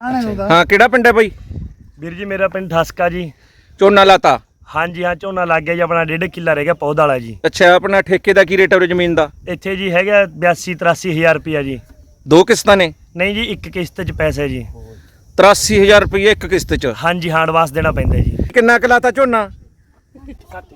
ਹਾਂ ਕਿਹੜਾ ਪਿੰਡ ਹੈ ਬਾਈ? ਵੀਰ ਜੀ ਮੇਰਾ ਪਿੰਡ ਠਸਕਾ ਜੀ। ਝੋਨਾ ਲਾਤਾ? ਹਾਂਜੀ ਹਾਂ ਝੋਨਾ ਲੱਗ ਗਿਆ ਜੀ ਆਪਣਾ ਡੇਢ ਕਿੱਲਾ ਰਹਿ ਗਿਆ ਪੌਦ ਵਾਲਾ ਜੀ। ਅੱਛਾ ਆਪਣਾ ਠੇਕੇ ਦਾ ਕੀ ਰੇਟ ਹੈ ਜ਼ਮੀਨ ਦਾ? ਇੱਥੇ ਜੀ ਹੈਗਾ 82 83000 ਰੁਪਿਆ ਜੀ। ਦੋ ਕਿਸ਼ਤਾਂ ਨੇ? ਨਹੀਂ ਜੀ ਇੱਕ ਕਿਸ਼ਤ 'ਚ ਪੈਸੇ ਜੀ। 83000 ਰੁਪਏ ਇੱਕ ਕਿਸ਼ਤ 'ਚ? ਹਾਂਜੀ ਹਾਂ ਐਡਵਾਂਸ ਦੇਣਾ ਪੈਂਦਾ ਜੀ। ਕਿੰਨਾ ਕੁ ਲਾਤਾ ਝੋਨਾ?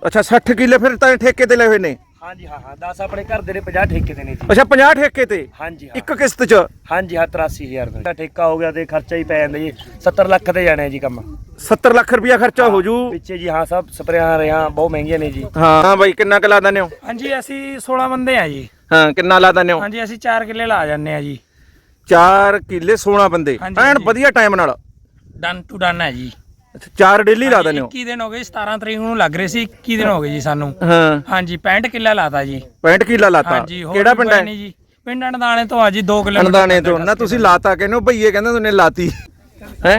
ਅੱਛਾ 60 ਕਿੱਲੇ ਫਿਰ ਤਾਂ ਠੇਕੇ ਤੇ ਲਏ ਹੋਏ ਨੇ। ਹਾਂਜੀ ਹਾਂ ਹਾਂ 10 ਆਪਣੇ ਘਰ ਦੇ ਨੇ 50 ਠੇਕੇ ਦੇ ਨੇ ਜੀ। ਅੱਛਾ 50 ਠੇਕੇ ਤੇ? ਹਾਂਜੀ ਹਾਂ। ਇੱਕ ਕਿਸ਼ਤ 'ਚ? ਹਾਂਜੀ ਹਾਂ 83000 ਦਾ। ਠੇਕਾ ਹੋ ਗਿਆ ਤੇ ਖਰਚਾ ਹੀ ਪੈ ਜਾਂਦਾ ਜੀ। 70 ਲੱਖ ਤੇ ਜਾਣਾ ਜੀ ਕੰਮ। 70 ਲੱਖ ਰੁਪਇਆ ਖਰਚਾ ਹੋ ਜੂ। ਪਿੱਛੇ ਜੀ ਹਾਂ ਸਭ ਸਪਰੇਆਂ ਰਿਆਂ ਬਹੁਤ ਮਹਿੰਗੀਆਂ ਨੇ ਜੀ। ਹਾਂ ਹਾਂ ਬਾਈ ਕਿੰਨਾ ਕੁ ਲਾ ਦਿੰਦੇ ਹੋ? ਹਾਂਜੀ ਅਸੀਂ 16 ਬੰਦੇ ਆ ਜੀ। ਹਾਂ ਕਿੰਨਾ ਲਾ ਦਿੰਦੇ ਹੋ? ਹਾਂਜੀ ਅਸੀਂ 4 ਕਿੱਲੇ ਲਾ ਜਾਂਦੇ ਆ ਜੀ। 4 ਕਿੱਲੇ 16 ਬੰਦੇ। ਐਨ। ਵਧੀਆ ਟਾਈਮ ਨਾਲ। ਡਨ ਟੂ ਡਨ ਹੈ ਜੀ। ਅੱਛਾ 4 ਡੇਲੀ ਲਾ ਦਿੰਦੇ ਹੋ? 21 ਦਿਨ ਹੋ ਗਏ 17 ਤਰੀਕ ਨੂੰ ਲੱਗ ਰਹੇ ਸੀ 21 ਦਿਨ ਹੋ ਗਏ ਜੀ ਸਾਨੂੰ। ਹਾਂ। ਹਾਂਜੀ 65 ਕਿੱਲਾ ਲਾਤਾ ਜੀ। 65 ਕਿੱਲਾ ਲਾਤਾ? ਹਾਂਜੀ ਹੋਰ ਕਿਹੜਾ ਪਿੰਡ ਕੋਈ ਹੈ? ਨਹੀਂ ਜੀ। ਪਿੰਡ ਅਣਦਾਣੇ ਤੋਂ ਆ ਜੀ 2 ਕਿਲੋਮੀਟਰ ਅਣਦਾਣੇ ਤੋਂ। ਨਾ ਤੁਸੀਂ ਲਾਤਾ ਕਹਿੰਦੇ ਹੋ ਭਈਏ ਕਹਿੰਦੇ ਤੁਨੇ ਲਾਤੀ। ਹੈ?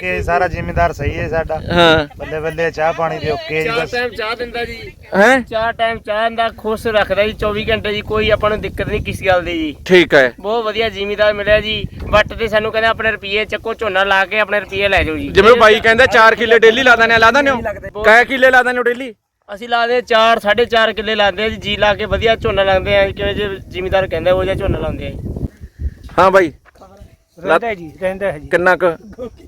ਕਿ ਸਾਰਾ ਜ਼ਿਮੀਂਦਾਰ ਸਹੀ ਹੈ ਸਾਡਾ। ਹਾਂ। ਬੱਲੇ ਬੱਲੇ ਚਾਹ ਪਾਣੀ ਦੇ ਓਕੇ ਜੀ ਬਸ। ਟਾਈਮ ਚਾਹ ਦਿੰਦਾ ਜੀ। ਹੈ? ਚਾਰ ਟਾਈਮ ਚਾਹ ਦਾ ਖੁਸ਼ ਰੱਖਦਾ ਜੀ 24 ਘੰਟੇ ਜੀ ਕੋਈ ਆਪਾਂ ਨੂੰ ਦਿੱਕਤ ਨਹੀਂ ਕਿਸੇ ਗੱਲ ਦੀ ਜੀ। ਠੀਕ ਹੈ। ਬਹੁਤ ਵਧੀਆ ਜ਼ਿਮੀਦਾਰ ਮਿਲਿਆ ਜੀ। ਵੱਟ ਤੇ ਸਾਨੂੰ ਕਹਿੰਦਾ ਆਪਣੇ ਰੁਪਏ ਚੱਕੋ ਝੋਨਾ ਲਾ ਕੇ ਆਪਣੇ ਰੁਪਏ ਲੈ ਜਾਓ ਜੀ। ਜਿਵੇਂ ਬਾਈ ਕਹਿੰਦਾ 4 ਕਿੱਲੇ ਡੇਲੀ ਲਾ ਆ ਲਾ ਦਿੰਦੇ ਹੋ? ਕਾਇਆ ਕਿੱਲੇ ਲਾ ਹੋ ਡੇਲੀ? ਅਸੀਂ ਲਾਦੇ 4 4.5 ਕਿੱਲੇ ਲਾਉਂਦੇ ਆ ਜੀ ਜੀ ਲਾ ਕੇ ਵਧੀਆ ਝੋਨਾ ਲਾਉਂਦੇ ਆ ਕਿਵੇਂ ਜੇ ਜ਼ਿਮੀਦਾਰ ਕਹਿੰਦਾ ਉਹ ਜਿਹਾ ਝੋਨਾ ਲਾਉਂਦੇ ਆ ਜੀ। ਹਾਂ ਬਾਈ। ਰਹਿੰਦਾ ਜੀ ਰਹਿੰਦਾ ਹੈ ਜੀ। ਕਿੰਨਾ ਕੁ?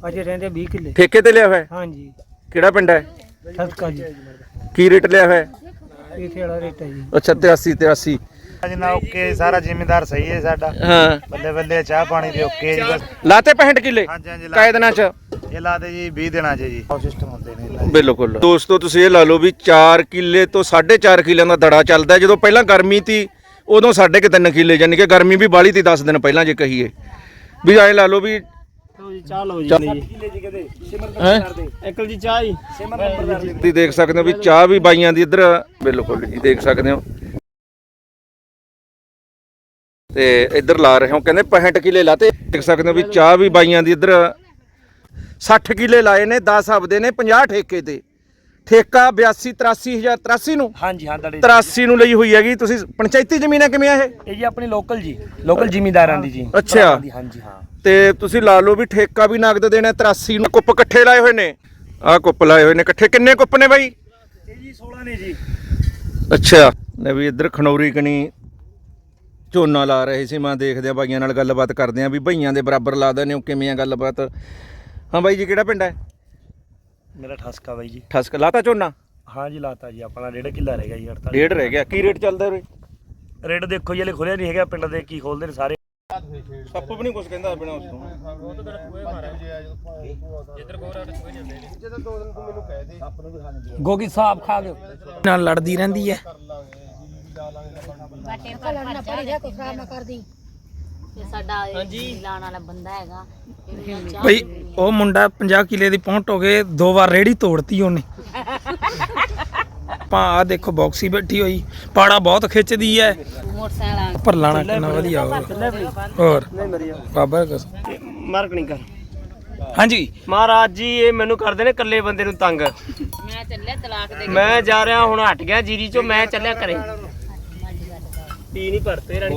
ਅਜੇ ਰਹਿੰਦੇ 20 ਕਿੱਲੇ। ਠੇਕੇ ਤੇ ਲਿਆ ਹੋਇਆ? ਹੈ? ਹਾਂਜੀ। ਕਿਹੜਾ ਪਿੰਡ ਹੈ? ਸਦਕਾ ਜੀ। ਕੀ ਰੇਟ ਲਿਆ ਹੋਇਆ? ਹੈ? ਇਥੇ ਵਾਲਾ ਰੇਟ ਹੈ ਜੀ। ਅੱਛਾ 83 83 ਜਨਾ ਓਕੇ ਸਾਰਾ ਜ਼ਿਮੀਂਦਾਰ ਸਹੀ ਹੈ ਸਾਡਾ। ਹਾਂ। ਬੱਲੇ ਬੱਲੇ ਚਾਹ ਪਾਣੀ ਦੇ ਓਕੇ ਜੀ ਬਸ। ਲਾਤੇ 65 ਕਿੱਲੇ? ਹਾਂਜੀ ਹਾਂਜੀ ਲਾ- ਕਾਇ ਦਿਨਾਂ ਚ? ਇਹ ਲਾ ਦੇ ਜੀ 20 ਦਿਨਾਂ 'ਚ ਜੀ। ਸਿਸਟਮ ਹੁੰਦੇ ਨੇ। ਬਿਲਕੁਲ। ਦੋਸਤੋ ਤੁਸੀਂ ਇਹ ਲਾ ਲਓ ਵੀ 4 ਕਿੱਲੇ ਤੋਂ 4.5 ਕਿੱਲਿਆਂ ਦਾ ਦੜਾ ਚੱਲਦਾ ਹੈ। ਜਦੋਂ ਪਹਿਲਾਂ ਗਰਮੀ ਤੀ ਉਦੋਂ ਸਾਢੇ ਕੁ 3 ਕਿੱਲੇ ਯਾਨੀ ਕਿ ਗਰਮੀ ਵੀ ਬਾਲੀ ਤੀ 10 ਦਿਨ ਪਹਿਲਾਂ ਜੇ ਕਹੀਏ। ਵੀ ਐ ਲਾ ਲਓ ਵੀ ਲਓ ਜੀ ਚਾਹ ਲਓ ਜੀ। ਹੈ? ਅੰਕਲ ਜੀ ਚਾਹ ਜੀ ਤੁਸੀਂ ਦੇਖ ਸਕਦੇ ਹੋ ਵੀ ਚਾਹ ਵੀ ਬਾਈਆਂ ਦੀ ਇੱਧਰ ਬਿਲਕੁਲ ਜੀ ਦੇਖ ਸਕਦੇ ਹੋ। ਤੇ ਇੱਧਰ ਲਾ ਰਹੇ ਹੋ ਕਹਿੰਦੇ 65 ਕਿੱਲੇ ਲਾਤੇ। ਦੇਖ ਸਕਦੇ ਹੋ ਵੀ ਚਾਹ ਵੀ ਬਾਈਆਂ ਦੀ ਇੱਧਰ 60 ਕਿੱਲੇ ਲਾਏ ਨੇ 10 ਹਬਦੇ ਨੇ 50 ਠੇਕੇ ਤੇ। ਠੇਕਾ 82 83000 83 ਨੂੰ। ਹਾਂਜੀ ਹਾਂ ਦੜੇ 83 ਨੂੰ ਲਈ ਹੋਈ ਹੈਗੀ। ਤੁਸੀਂ ਪੰਚਾਇਤੀ ਜ਼ਮੀਨ ਹੈ ਕਿਵੇਂ ਆ ਇਹ? ਇਹ ਜੀ ਆਪਣੀ ਲੋਕਲ ਜੀ ਲੋਕਲ ਜ਼ਿਮੀਦਾਰਾਂ ਦੀ ਜੀ। ਅੱਛਾ। ਭਰਾਵਾਂ ਦੀ, ਹਾਂਜੀ ਹਾਂ। ਤੇ ਤੁਸੀਂ ਲਾ ਲਓ ਵੀ ਠੇਕਾ ਵੀ ਨਗਦ ਦੇਣਾ 83 ਨੂੰ ਕੁੱਪ ਇਕੱਠੇ ਲਾਏ ਹੋਏ ਨੇ। ਆਹ ਕੁੱਪ ਲਾਏ ਹੋਏ ਨੇ ਇਕੱਠੇ। ਕਿੰਨੇ ਕੁੱਪ ਨੇ ਬਾਈ? ਇਹ ਜੀ 16 ਨੇ ਜੀ। ਅੱਛਾ। ਲੈ ਵੀ ਇੱਧਰ ਖਨੌਰੀ ਕਣੀ ਝੋਨਾ ਲਾ ਰਹੇ ਸੀ ਮੈਂ ਦੇਖਦੇ ਆ ਬਾਈਆਂ ਨਾਲ ਗੱਲਬਾਤ ਕਰਦੇ ਆ ਵੀ ਭਈਆਂ ਦੇ ਬਰਾਬਰ ਲਾ ਦਿੰਦੇ ਹੋ ਕਿਵੇਂ ਆ ਗੱਲਬਾਤ? ਹਾਂ ਬਾਈ ਜੀ ਕਿਹੜਾ ਪਿੰਡ ਹੈ? ਮੇਰਾ ਠਸਕਾ ਬਾਈ ਜੀ। ਠਸਕ ਲਾਤਾ ਝੋਨਾ? ਹਾਂ ਜੀ ਲਾਤਾ ਜੀ ਆਪਣਾ ਡੇਢ ਕਿੱਲਾ ਰਹਿ ਗਿਆ ਜੀ 48 ਡੇਢ ਰਹਿ ਗਿਆ ਕੀ ਰੇਟ ਚੱਲਦਾ ਉਰੇ? ਰੇਟ ਦੇਖੋ ਜੀ ਹਲੇ ਖੁੱਲਿਆ ਨਹੀਂ ਹੈਗਾ ਪਿੰਡ ਦੇ ਕੀ ਖੋਲਦੇ ਨੇ ਸਾਰੇ। ਸੱਪ ਵੀ ਨਹੀਂ ਕੁਝ ਕਹਿੰਦਾ ਬਿਨਾ ਉਸ ਤੋਂ। ਗੋਗੀ ਸਾਹਿਬ ਖਾ ਗਏ ਨਾਲ ਲੜਦੀ ਰਹਿੰਦੀ ਹੈ। ਲੜਨਾ ਪੜੀ ਜਾ ਕੋਈ ਖਰਾਬ ਨਾ ਕਰਦੀ। ਤੇ ਸਾਡਾ ਇਹ ਲਾਣ ਵਾਲਾ ਬੰਦਾ ਹੈਗਾ। ਬਈ ਉਹ ਮੁੰਡਾ 50 ਕਿੱਲੇ ਦੀ ਪਹੁੰਚ ਹੋ ਗਏ ਦੋ ਵਾਰ ਰੇੜੀ ਤੋੜਤੀ ਉਹਨੇ। ਪਾ ਆ ਦੇਖੋ ਬਾਕਸੀ ਬੈਠੀ ਹੋਈ ਪਾੜਾ ਬਹੁਤ ਖਿੱਚਦੀ ਹੈ ਮੋਟਰਸਾਈਕਲ ਪਰ ਲਾਣਾ ਕਿੰਨਾ ਵਧੀਆ ਹੋਰ? ਹੋਰ ਬਾਬਾ ਕਸਮ ਮਾਰਕ ਨਹੀਂ ਕਰ। ਹਾਂਜੀ। ਮਹਾਰਾਜ ਜੀ ਇਹ ਮੈਨੂੰ ਕਰਦੇ ਨੇ ਇਕੱਲੇ ਬੰਦੇ ਨੂੰ ਤੰਗ। ਮੈਂ ਚੱਲਿਆ ਤਲਾਕ ਦੇ ਮੈਂ ਜਾ ਰਿਹਾ ਹੁਣ ਹਟ ਗਿਆ ਜੀਰੀ ਚੋਂ ਮੈਂ ਚੱਲਿਆ ਘਰੇ। ਟੀ ਨਹੀਂ ਭਰਤੇ ਰਾਣੀ